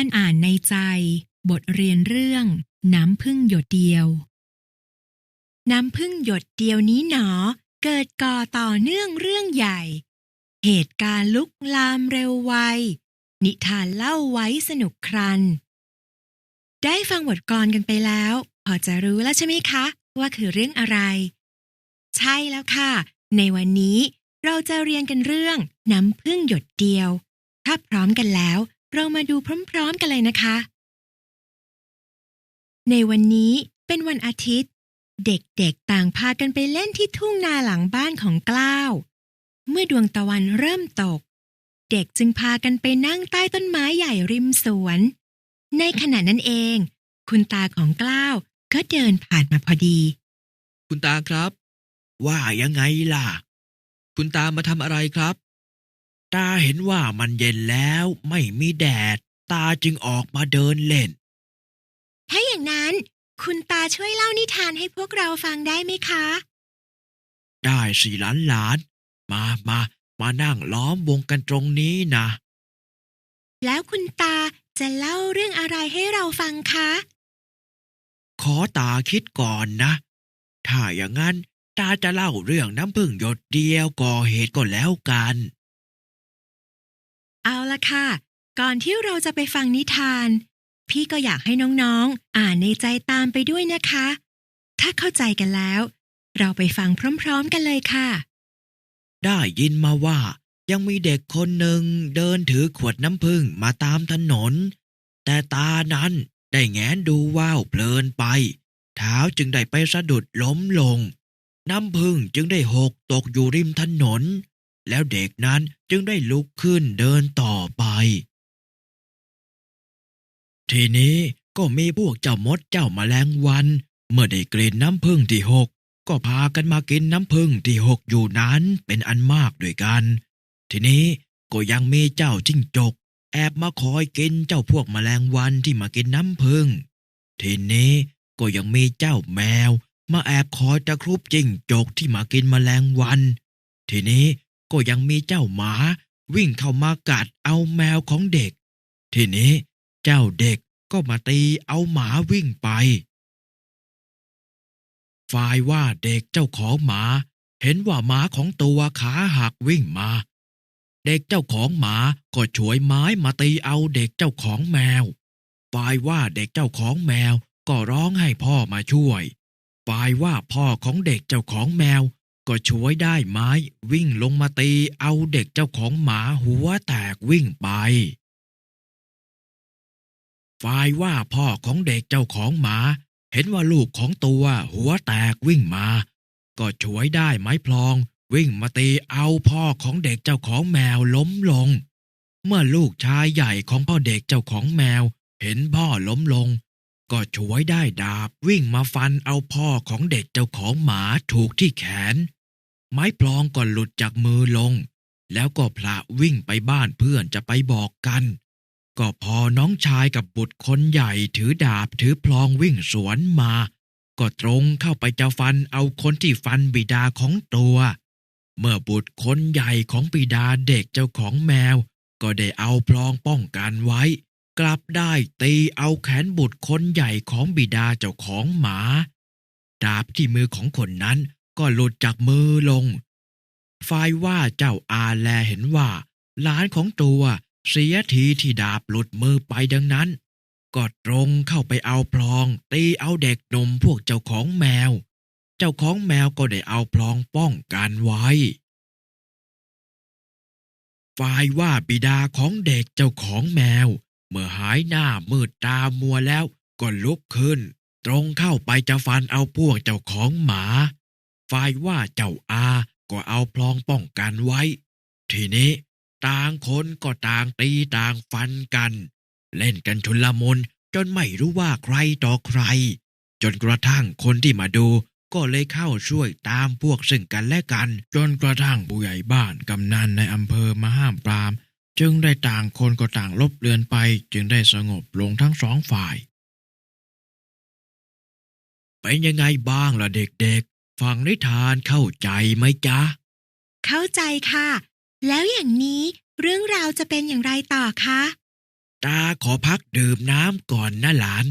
การอ่านในใจ บทเรียนเรื่อง น้ำพึ่งหยดเดียว น้ำพึ่งหยดเดียวนี้หนอ เกิดก่อต่อเนื่องเรื่องใหญ่ เหตุการณ์ลุกลามเร็วไว นิทานเล่าไว้สนุกครัน ได้ฟังบทกลอนกันไปแล้ว พอจะรู้แล้วใช่ไหมคะ ว่าคือเรื่องอะไร ใช่แล้วค่ะ ในวันนี้เราจะเรียนกันเรื่องน้ำพึ่งหยดเดียว ถ้าพร้อมกันแล้ว เรามาดูพร้อมๆกันเลยนะคะ ในวันนี้เป็นวันอาทิตย์ เด็กๆต่างพากันไปเล่นที่ทุ่งนาหลังบ้านของกล้าว เมื่อดวงตะวันเริ่มตก เด็กจึงพากันไปนั่งใต้ต้นไม้ใหญ่ริมสวน ในขณะนั้นเอง คุณตาของกล้าวก็เดินผ่านมาพอดี คุณตาครับ ว่ายังไงล่ะ คุณตามาทำอะไรครับ ตาเห็นว่ามันเย็นแล้วไม่มีแดด ตาจึงออกมาเดินเล่น ถ้าอย่างนั้น คุณตาช่วยเล่านิทานให้พวกเราฟังได้ไหมคะ ได้สิหลานหลานๆมามามานั่งล้อมวงกันตรงนี้นะ แล้วคุณตาจะเล่าเรื่องอะไรให้เราฟังคะ ขอตาคิดก่อนนะ ถ้าอย่างนั้นตาจะเล่าเรื่องน้ำพึ่งหยดเดียวก่อเหตุก็แล้วกัน เอาละค่ะ ก่อนที่เราจะไปฟังนิทาน พี่ก็อยากให้น้องๆ อ่านในใจตามไปด้วยนะคะ ถ้าเข้าใจกันแล้ว เราไปฟังพร้อมๆกันเลยค่ะ ได้ยินมาว่า ยังมีเด็กคนหนึ่งเดินถือขวดน้ำพึ่งมาตามถนน แต่ตานั้นได้แงนดูว่าวเพลินไป เท้าจึงได้ไปสะดุดล้มลง น้ำพึ่งจึงได้หกตกอยู่ริมถนน แล้วเด็กนั้นจึงได้ลุกขึ้นเดินต่อไป ทีนี้ก็มีพวกเจ้ามดเจ้าแมลงวัน เมื่อได้กลิ่นน้ำพึ่งที่หกก็พากันมากินน้ำพึ่งที่หกอยู่นั้นเป็นอันมากด้วยกัน ทีนี้ก็ยังมีเจ้าจิ้งจก แอบมาคอยกินเจ้าพวกแมลงวันที่มากินน้ำพึ่ง ทีนี้ก็ยังมีเจ้าแมว มาแอบคอยตะครุบจิ้งจกที่มากินแมลงวัน ทีนี้ ก็ยังมีเจ้าหมาวิ่งเข้ามากัดเอาแมวของเด็ก ทีนี้เจ้าเด็กก็มาตีเอาหมาวิ่งไป ฝ่ายว่าเด็กเจ้าของหมา เห็นว่าหมาของตัวขาหักวิ่งมา เด็กเจ้าของหมาก็ฉวยไม้มาตีเอาเด็กเจ้าของแมว ฝ่ายว่าเด็กเจ้าของแมวก็ร้องให้พ่อมาช่วย ฝ่ายว่าพ่อของเด็กเจ้าของแมว ก็ช่วยได้ไม้วิ่งลงมาตีเอาเด็กเจ้าของหมาหัวแตกวิ่งไป ฝ่ายว่าพ่อของเด็กเจ้าของหมา เห็นว่าลูกของตัวหัวแตกวิ่งมา ก็ช่วยได้ไม้พลอง วิ่งมาตีเอาพ่อของเด็กเจ้าของแมวล้มลง เมื่อลูกชายใหญ่ของพ่อเด็กเจ้าของแมว เห็นพ่อล้มลงก็ช่วยได้ดาบวิ่งมาฟันเอาพ่อของเด็กเจ้าของหมาถูกที่แขน ไม้พลองก็หลุดจากมือลง แล้วก็พละวิ่งไปบ้านเพื่อนจะไปบอกกัน ก็พอน้องชายกับบุตรคนใหญ่ถือดาบถือพลองวิ่งสวนมา ก็ตรงเข้าไปจะฟันเอาคนที่ฟันบิดาของตัว เมื่อบุตรคนใหญ่ของบิดาเด็กเจ้าของแมว ก็ได้เอาพลองป้องกันไว้ กลับได้ตีเอาแขนบุตรคนใหญ่ของบิดาเจ้าของหมา ดาบที่มือของคนนั้น ก็หลุดจากมือลง ฝ่ายว่าเจ้าอาแลเห็นว่าหลานของตัวเสียทีที่ดาบหลุดมือไปดังนั้น ก็ตรงเข้าไปเอาพลอง ตีเอาเด็กนมพวกเจ้าของแมว เจ้าของแมวก็ได้เอาพลองป้องกันไว้ ฝ่ายว่าบิดาของเด็กเจ้าของแมว เมื่อหายหน้ามืดตามัวแล้วก็ลุกขึ้น ตรงเข้าไปจะฟันเอาพวกเจ้าของหมา ฝ่ายว่าเจ้าอาก็เอาพลองป้องกันไว้ ทีนี้ต่างคนก็ต่างตีต่างฟันกัน เล่นกันชุนละมุนจนไม่รู้ว่าใครต่อใคร จนกระทั่งคนที่มาดูก็เลยเข้าช่วยตามพวกซึ่งกันและกัน จนกระทั่งผู้ใหญ่บ้านกำนันในอำเภอมาห้ามปราม จึงได้ต่างคนก็ต่างลบเลือนไป จึงได้สงบลงทั้งสองฝ่าย เป็นยังไงบ้างล่ะเด็กๆ ฟังนิทานเข้าใจไหมจ๊ะ เข้าใจค่ะ แล้วอย่างนี้เรื่องราวจะเป็นอย่างไรต่อคะ ตาขอพักดื่มน้ำก่อนนะหลาน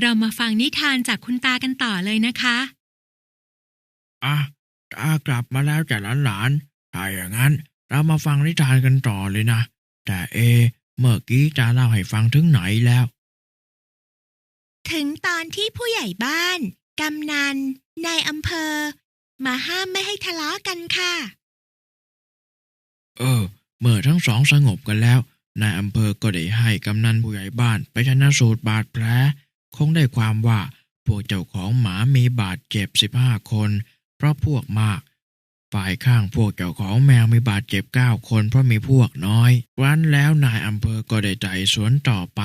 เรามาฟังนิทานจากคุณตากันต่อเลยนะคะ อะ ตากลับมาแล้วจ้ะหลานๆถ้าอย่างนั้น เรามาฟังนิทานกันต่อเลยนะ แต่เอะเมื่อกี้ตาเล่าให้ฟังถึงไหนแล้ว ถึงตอนที่ผู้ใหญ่บ้าน กำนัน นายอำเภอ มาห้ามไม่ให้ทะเลาะกันค่ะ เออ เมื่อทั้งสองสงบกันแล้ว นายอำเภอก็ได้ให้กำนันผู้ใหญ่บ้านไปชนะสูตรบาดแผล คงได้ความว่าพวกเจ้าของหมามีบาดเจ็บสิบห้าคน เพราะพวกมาก ฝ่ายข้างพวกเจ้าของแมวมีบาดเจ็บเก้าคนเพราะมีพวกน้อยวันแล้วนายอำเภอก็ได้ไต่สวนต่อไป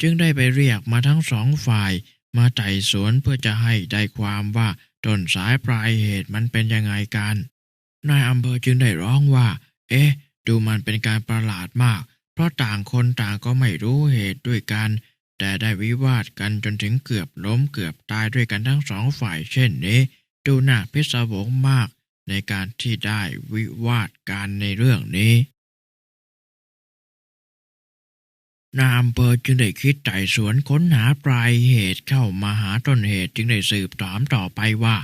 จึงได้ไปเรียกมาทั้งสองฝ่าย มาไต่สวนเพื่อจะให้ได้ความว่าต้นสายปลายเหตุมันเป็นยังไงกันนายอำเภอจึงได้ร้องว่า เอ๊ะ ดูมันเป็นการประหลาดมาก เพราะต่างคนต่างก็ไม่รู้เหตุด้วยกัน แต่ได้วิวาทกันจนถึงเกือบล้มเกือบตายด้วยกันทั้งสองฝ่าย เช่นนี้ ดูหน่าพิศวงมากในการที่ได้วิวาทกันในเรื่องนี้ นายอำเภอจึงได้คิดไต่สวนค้นหาปลายเหตุเข้ามาหาต้นเหตุจึงได้สืบถามต่อไปว่า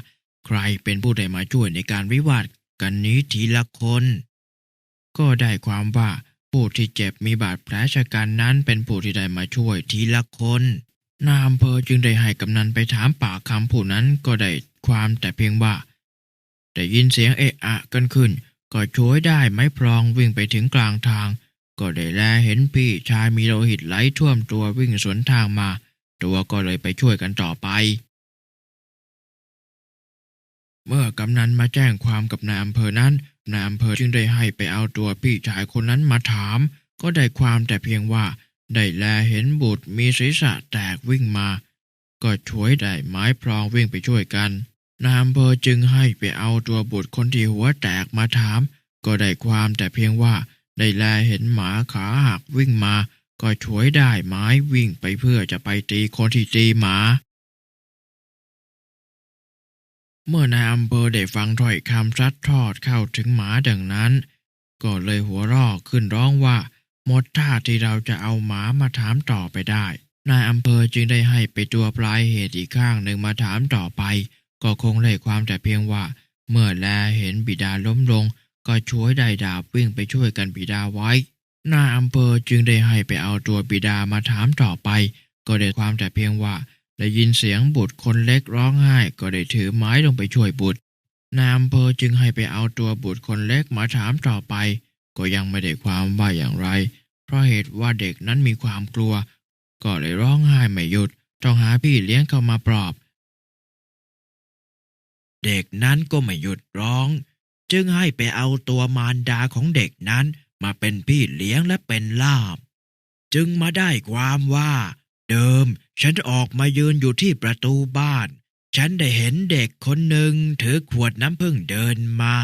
ใครเป็นผู้ได้มาช่วยในการวิวาทกันนี้ทีละคน ก็ได้ความว่าผู้ที่เจ็บมีบาดแผลชะกันนั้นเป็นผู้ที่ได้มาช่วยทีละคนนายอำเภอจึงได้ให้กำนันไปถามปากคำผู้นั้นก็ได้ความแต่เพียงว่าได้ยินเสียงเอะอะกันขึ้น ก็ช่วยได้ไม้พลองวิ่งไปถึงกลางทาง ก็ได้แลเห็นพี่ชายมีโลหิตไหลท่วมตัววิ่งสวนทางมา ตัวก็เลยไปช่วยกันต่อไป เมื่อกำนันมาแจ้งความกับนายอำเภอนั้นนายอำเภอจึงได้ให้ไปเอาตัวพี่ชายคนนั้นมาถาม ก็ได้ความแต่เพียงว่า ได้แลเห็นบุตรมีศีรษะแตกวิ่งมา ก็ช่วยได้ไม้พลองวิ่งไปช่วยกันนายอำเภอจึงให้ไปเอาตัวบุตรคนที่หัวแตกมาถาม ก็ได้ความแต่เพียงว่า ได้แลเห็นหมาขาหักวิ่งมา ก็ช่วยได้ไม้วิ่งไปเพื่อจะไปตีคนที่ตีหมา เมื่อนายอำเภอได้ฟังถ้อยคำซัดทอดเข้าถึงหมาดังนั้น ก็เลยหัวเรอกขึ้นร้องว่าหมดท่าที่เราจะเอาหมามาถามต่อไปได้ นายอำเภอจึงได้ให้ไปตัวปลายเหตุอีกข้างหนึ่งมาถามต่อไป ก็คงได้ความแต่เพียงว่า เมื่อแลเห็นบิดาล้มลง ก็ช่วยได้ดาบวิ่งไปช่วยกันบิดาไว้นายอำเภอจึงได้ให้ไปเอาตัวบิดามาถามต่อไป ก็ได้ความแต่เพียงว่าได้ยินเสียงบุตรคนเล็กร้องไห้ ก็ได้ถือไม้ลงไปช่วยบุตรนายอำเภอจึงให้ไปเอาตัวบุตรคนเล็กมาถามต่อไป ก็ยังไม่ได้ความว่าอย่างไร เพราะเหตุว่าเด็กนั้นมีความกลัว ก็เลยร้องไห้ไม่หยุด ต้องหาพี่เลี้ยงเข้ามาปลอบ เด็กนั้นก็ไม่หยุดร้อง จึงให้ไปเอาตัวมารดาของเด็กนั้นมาเป็นพี่เลี้ยงและเป็นล่าม จึงมาได้ความว่า เดิมฉันออกมายืนอยู่ที่ประตูบ้าน ฉันได้เห็นเด็กคนหนึ่งถือขวดน้ำผึ้งเดินมา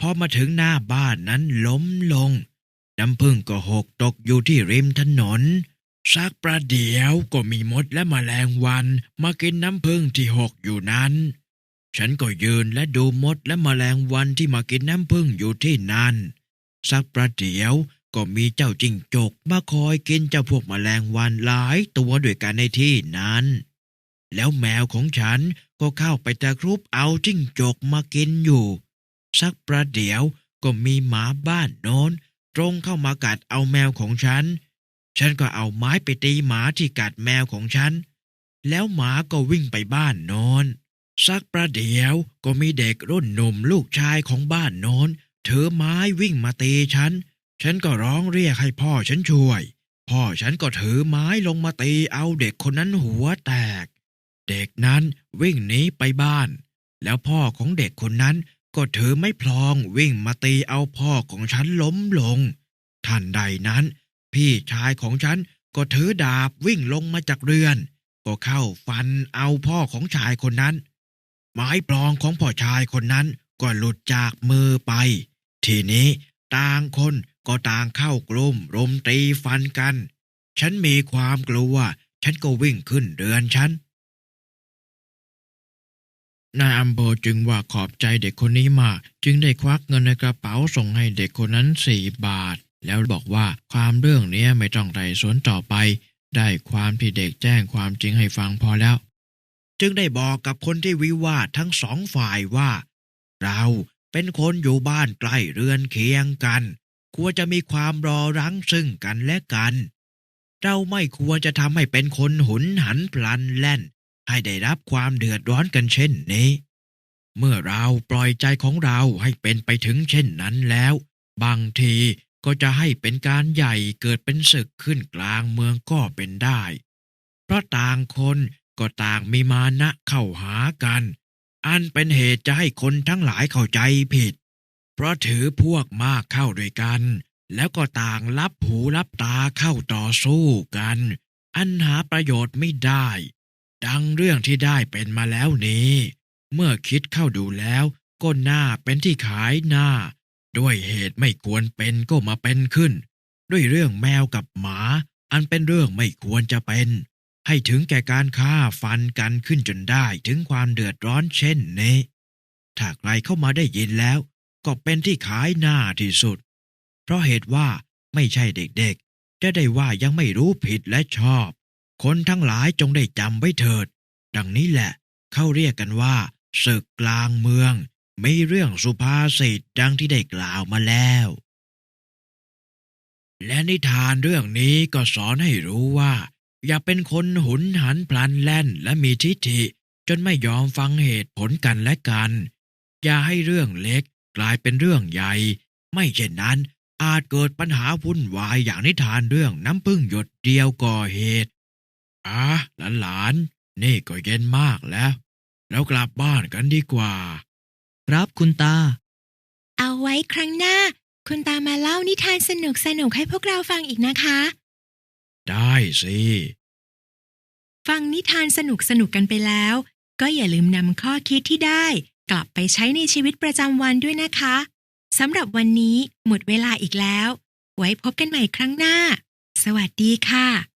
พอมาถึงหน้าบ้านนั้นล้มลง น้ำผึ้งก็หกตกอยู่ที่ริมถนนสักประเดี๋ยวก็มีมดและแมลงวันมากินน้ำผึ้งที่หกอยู่นั้น ฉันก็ยืนและดูมดและแมลงวันที่มากินน้ำผึ้งอยู่ที่นั่น สักประเดี๋ยวก็มีเจ้าจิ้งจกมาคอยกินเจ้าพวกแมลงวันหลายตัวด้วยกันในที่นั้น แล้วแมวของฉันก็เข้าไปตะครุบเอาจิ้งจกมากินอยู่ สักประเดี๋ยวก็มีหมาบ้านโน้นตรงเข้ามากัดเอาแมวของฉัน ฉันก็เอาไม้ไปตีหมาที่กัดแมวของฉัน แล้วหมาก็วิ่งไปบ้านโน้น สักประเดี๋ยวก็มีเด็กรุ่นหนุ่มลูกชายของบ้านโน้นถือไม้วิ่งมาตีฉัน ฉันก็ร้องเรียกให้พ่อฉันช่วย พ่อฉันก็ถือไม้ลงมาตีเอาเด็กคนนั้นหัวแตก เด็กนั้นวิ่งหนีไปบ้าน แล้วพ่อของเด็กคนนั้นก็ถือไม้พลองวิ่งมาตีเอาพ่อของฉันล้มลง ทันใดนั้น พี่ชายของฉันก็ถือดาบวิ่งลงมาจากเรือน ก็เข้าฟันเอาพ่อของชายคนนั้น ไม้ปลองของพ่อชายคนนั้นก็หลุดจากมือไป ทีนี้ต่างคนก็ต่างเข้ากลุ่มรุมตีฟันกัน ฉันมีความกลัว ฉันก็วิ่งขึ้นเรือนฉันนายอัมโบจึงว่าขอบใจเด็กคนนี้มาก จึงได้ควักเงินในกระเป๋าส่งให้เด็กคนนั้นสี่บาท แล้วบอกว่าความเรื่องนี้ไม่ต้องไต่สวนต่อไป ได้ความที่เด็กแจ้งความจริงให้ฟังพอแล้ว จึงได้บอกกับคนที่วิวาททั้งสองฝ่ายว่า เราเป็นคนอยู่บ้านใกล้เรือนเคียงกัน ควรจะมีความรอรั้งซึ่งกันและกัน เราไม่ควรจะทำให้เป็นคนหุนหันพลันแล่น ให้ได้รับความเดือดร้อนกันเช่นนี้ เมื่อเราปล่อยใจของเราให้เป็นไปถึงเช่นนั้นแล้ว บางทีก็จะให้เป็นการใหญ่เกิดเป็นศึกขึ้นกลางเมืองก็เป็นได้ เพราะต่างคน ก็ต่างมีมานะเข้าหากัน อันเป็นเหตุจะให้คนทั้งหลายเข้าใจผิด เพราะถือพวกมากเข้าด้วยกัน แล้วก็ต่างรับหูรับตาเข้าต่อสู้กัน อันหาประโยชน์ไม่ได้ ดังเรื่องที่ได้เป็นมาแล้วนี้ เมื่อคิดเข้าดูแล้ว ก็น่าเป็นที่ขายหน้า ด้วยเหตุไม่ควรเป็นก็มาเป็นขึ้น ด้วยเรื่องแมวกับหมา อันเป็นเรื่องไม่ควรจะเป็น ให้ถึงแก่การฆ่าฟันกันขึ้นจนได้ถึงความเดือดร้อนเช่นนี้ถ้าใครเข้ามาได้ยินแล้ว ก็เป็นที่ขายหน้าที่สุด เพราะเหตุว่าไม่ใช่เด็กๆ จะได้ว่ายังไม่รู้ผิดและชอบ คนทั้งหลายจงได้จำไว้เถิด ดังนี้แหละเขาเรียกกันว่าศึกกลางเมืองมีเรื่องสุภาษิตดังที่ได้กล่าวมาแล้ว และนิทานเรื่องนี้ก็สอนให้รู้ว่า อย่าเป็นคนหุนหันพลันแล่นและมีทิฐิ จนไม่ยอมฟังเหตุผลกันและกัน อย่าให้เรื่องเล็กกลายเป็นเรื่องใหญ่ ไม่เช่นนั้น อาจเกิดปัญหาวุ่นวายอย่างนิทานเรื่องน้ำพึ่งหยดเดียวก่อเหตุอะหลานๆนี่ก็เย็นมากแล้ว แล้วกลับบ้านกันดีกว่า ครับคุณตา เอาไว้ครั้งหน้า คุณตามาเล่านิทานสนุกสนุกๆให้พวกเราฟังอีกนะคะ ได้สิ ฟังนิทานสนุกสนุกๆกันไปแล้ว ก็อย่าลืมนำข้อคิดที่ได้ กลับไปใช้ในชีวิตประจำวันด้วยนะคะสำหรับวันนี้หมดเวลาอีกแล้ว ไว้พบกันใหม่ครั้งหน้า สวัสดีค่ะ